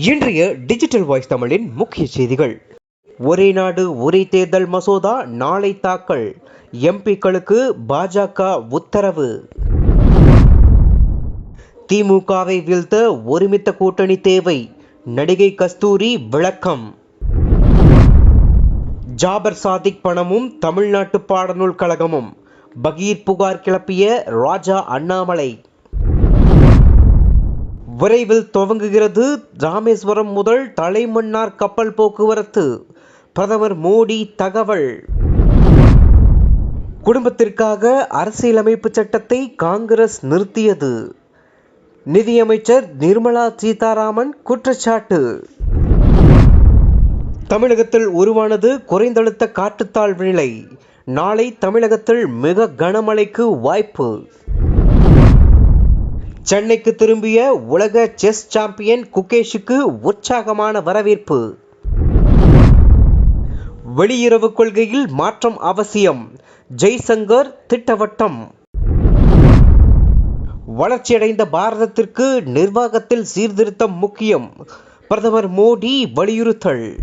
இன்றைய digital voice தமிழின் முக்கிய செய்திகள். ஒரே நாடு ஒரே தேர்தல் மசோதா நாளை தாக்கல். எம்பிக்களுக்கு பாஜக உத்தரவு. திமுகவை வீழ்த்த ஒருமித்த கூட்டணி தேவை. நடிகை கஸ்தூரி விளக்கம். ஜாபர் சாதிக் பணமும் தமிழ்நாட்டு பாடநூல் கழகமும். பகீர் புகார் கிளப்பிய ராஜா அண்ணாமலை. விரைவில் துவங்குகிறது. ராமேஸ்வரம் முதல் தலைமன்னார் கப்பல் போக்குவரத்து. பிரதமர் மோடி தகவல். குடும்பத்திற்காக அரசியலமைப்பு சட்டத்தை காங்கிரஸ் நிறுத்தியது. நிதியமைச்சர் நிர்மலா சீதாராமன் குற்றச்சாட்டு. தமிழகத்தில் உருவானது குறைந்தழுத்த காற்றுத்தாழ்வு நிலை. நாளை தமிழகத்தில் மிக கனமழைக்கு வாய்ப்பு. சென்னைக்கு திரும்பிய உலக செஸ் சாம்பியன் குகேஷுக்கு உற்சாகமான வரவேற்பு. வெளியுறவு கொள்கையில் மாற்றம் அவசியம். ஜெய்சங்கர் திட்டவட்டம். வளர்ச்சியடைந்த பாரதத்திற்கு நிர்வாகத்தில் சீர்திருத்தம் முக்கியம். பிரதமர் மோடி வலியுறுத்தல்.